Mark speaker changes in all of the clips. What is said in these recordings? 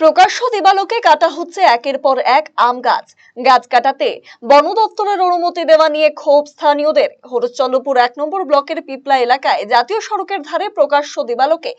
Speaker 1: প্রকাশ্য দিবালোকে কাটা হচ্ছে একের পর এক আম গাছ। গাছ কাটাতে বন দপ্তরের অনুমতি দেওয়া নিয়ে ক্ষোভ স্থানীয়দের। হরচন্দ্রপুর এক নম্বর ব্লকের পিপলা এলাকায় জাতীয় সড়কের ধারে প্রকাশ্য দিবালোকে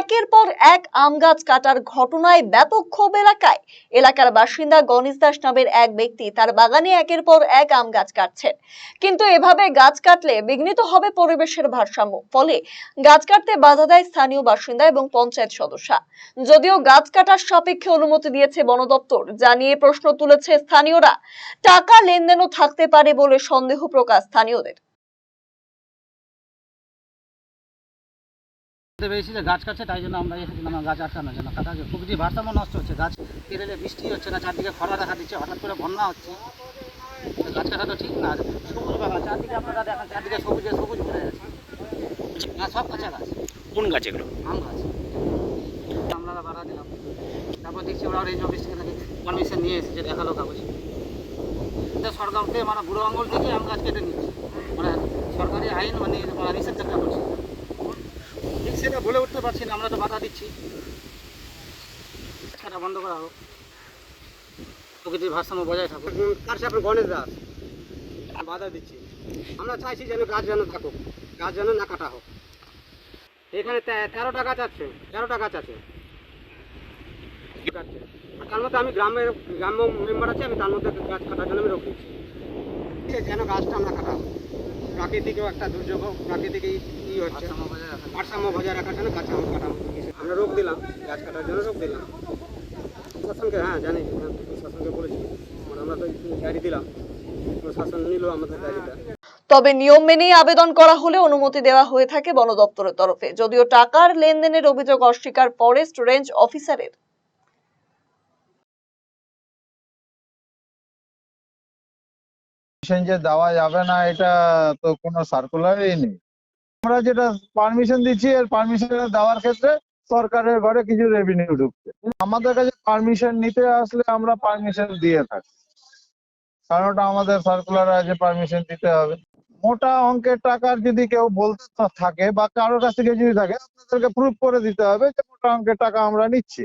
Speaker 1: একের পর এক আম গাছ কাটার ঘটনায় ব্যাপক ক্ষোভ এলাকায়। এলাকার বাসিন্দা গণেশ দাস নামের এক ব্যক্তি তার বাগানে একের পর এক আম গাছ কাটছেন। কিন্তু এভাবে গাছ কাটলে বিঘ্নিত হবে পরিবেশের ভারসাম্য। ফলে গাছ কাটতে বাধা দেয় স্থানীয় বাসিন্দা এবং পঞ্চায়েত সদস্যা। যদিও গাছ কাটার সাপেক্ষে অনুমতি দিয়েছে বন দপ্তর যা নিয়ে প্রশ্ন তুলেছে স্থানীয়রা। টাকা লেনদেনও থাকতে পারে বলে সন্দেহ প্রকাশ স্থানীয়দের।
Speaker 2: পেরেছি যে গাছ কাটছে তাই জন্য আমরা এসেছিলাম আমার গাছ আটকানোর জন্য কাটা প্রকৃতির ভারসাম্য নষ্ট হচ্ছে। গাছ কেটে বৃষ্টি হচ্ছে না চারদিকে খরা দেখা দিচ্ছে হঠাৎ করে বন্যা হচ্ছে। গাছ কাটা তো ঠিক না সবুজ বাগান চারদিকে আপনারা দেখেন চারদিকে সবুজে সবুজ ভরে আছে। না সব কাঁচা গাছ।
Speaker 3: কোন গাছ এগুলো?
Speaker 2: আম গাছ। আমরা বাধা দিলাম। তারপর দেখছি ওরা রেঞ্জ অফিস থেকে নাকি পারমিশন নিয়ে এসেছে, দেখাল কাগজ। মানে বুড়ো থেকে গাছ কেটে মানে সরকারি আইন মানে করছে। ঠিক সেটা বলে উঠতে পারছি না, আমরা তো বাধা দিচ্ছি। সেটা বন্ধ করা হোক। প্রকৃতির ভারসাম্য বজায় থাকুক।
Speaker 4: তার সাথে গণেশ দাস। বাধা দিচ্ছি। আমরা চাইছি যেন গাছ যেন থাকুক, গাছ যেন না কাটা হোক। এখানে তে- তেরোটা গাছ আছে তেরোটা গাছ আছে কাটছে। আর তার মধ্যে আমি গ্রামের গ্রাম্য মেম্বার আছে আমি তার মধ্যে গাছ কাটার জন্য আমি রোক দিচ্ছি ঠিক আছে, যেন গাছটা না কাটা প্রাকৃতিকও একটা দুর্যোগ হোক প্রাকৃতিক ই- হচ্ছে।
Speaker 2: ভারসাম্য বজায়
Speaker 4: রাখার জন্য। গাছ আমার কাটা আমরা রোক দিলাম গাছ কাটার জন্য রোক দিলাম। প্রশাসনকে হ্যাঁ জানি প্রশাসনকে বলেছি। মানে আমরা তো ডায়েরি দিলাম। প্রশাসন নিল আমাদের ডায়েরিটা
Speaker 1: তবে নিয়ম মেনেই আবেদন করা হলে অনুমতি দেওয়া হয়ে থাকে বন দপ্তরের তরফে। যদিও টাকার লেনদেনের অভিযোগ অস্বীকার ফরেস্ট রেঞ্জ অফিসারের।
Speaker 5: যে দেওয়া যাবে না, এটা তো কোনো সার্কুলারই নেই। আমরা যেটা পারমিশন দিচ্ছি, এর পারমিশন দেওয়ার ক্ষেত্রে সরকারের ঘরে কিছু রেভিনিউ ঢুকছে। আমাদের কাছে পারমিশন নিতে আসলে আমরা পারমিশন দিয়ে থাকি। কারণ ওটা আমাদের সার্কুলার আছে পারমিশন দিতে হবে। মোটা অঙ্কের টাকার যদি কেউ বলতে থাকে বা কারোর কাছ থেকে যদি থাকে আপনাদেরকে প্রুফ করে দিতে হবে যে মোটা অঙ্কের টাকা আমরা নিচ্ছি।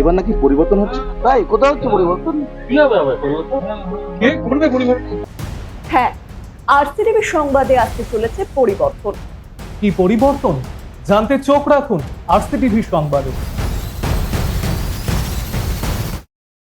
Speaker 6: এবার নাকি পরিবর্তন হচ্ছে? তাই কোথাও হচ্ছে পরিবর্তন?
Speaker 1: হ্যাঁ আরসিটিভি সংবাদে আসতে চলেছে পরিবর্তন।
Speaker 7: কি পরিবর্তন? জানতে চোখ রাখুন আরসিটিভি সংবাদে।